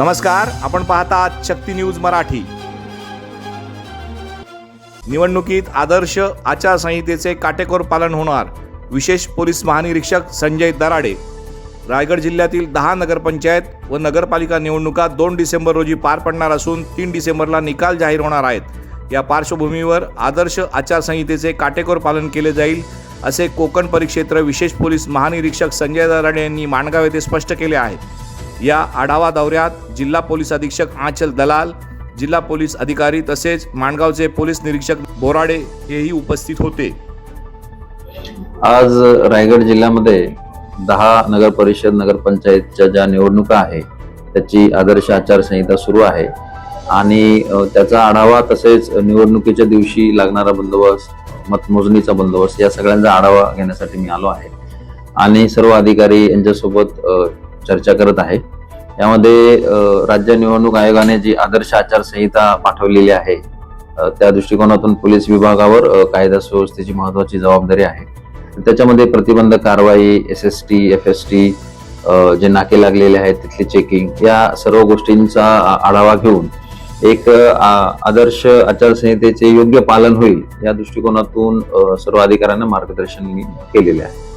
नमस्कार आपण पाहतात शक्ती न्यूज मराठी. निवडणुकीत आदर्श आचारसंहितेचे काटेकोर पालन होणार विशेष पोलीस महानिरीक्षक संजय दराडे. रायगड जिल्ह्यातील दहा नगरपंचायत व नगरपालिका निवडणुका दोन डिसेंबर रोजी पार पडणार असून तीन डिसेंबरला निकाल जाहीर होणार आहेत. या पार्श्वभूमीवर आदर्श आचारसंहितेचे काटेकोर पालन केले जाईल असे कोकण परिक्षेत्र विशेष पोलीस महानिरीक्षक संजय दराडे यांनी माणगाव येथे स्पष्ट केले आहे. या आढावा दौऱ्यात जिल्हा पोलीस अधीक्षक आंचल दलाल जिल्हा पोलीस अधिकारी तसेच माणगावचे पोलीस निरीक्षक बोराडे हेही उपस्थित होते. आज रायगड जिल्ह्यामध्ये दहा नगर परिषद नगरपंचायतच्या ज्या निवडणुका आहे त्याची आदर्श आचारसंहिता सुरू आहे. आणि त्याचा आढावा तसेच निवडणुकीच्या दिवशी लागणारा बंदोबस्त मतमोजणीचा बंदोबस्त या सगळ्यांचा आढावा घेण्यासाठी मी आलो आहे. आणि सर्व अधिकारी यांच्यासोबत चर्चा करत आहे. यामध्ये राज्य निवडणूक आयोगाने जी आदर्श आचारसंहिता पाठवलेली आहे त्या दृष्टिकोनातून पोलीस विभागावर कायदा सुव्यवस्थेची महत्वाची जबाबदारी आहे. त्याच्यामध्ये प्रतिबंध कारवाई S S T F S T जे नाके लागलेले आहेत तिथली चेकिंग या सर्व गोष्टींचा आढावा घेऊन एक आ- आदर्श आचारसंहितेचे योग्य पालन होईल या दृष्टिकोनातून सर्व अधिकाऱ्यांना मार्गदर्शन केलेले आहे.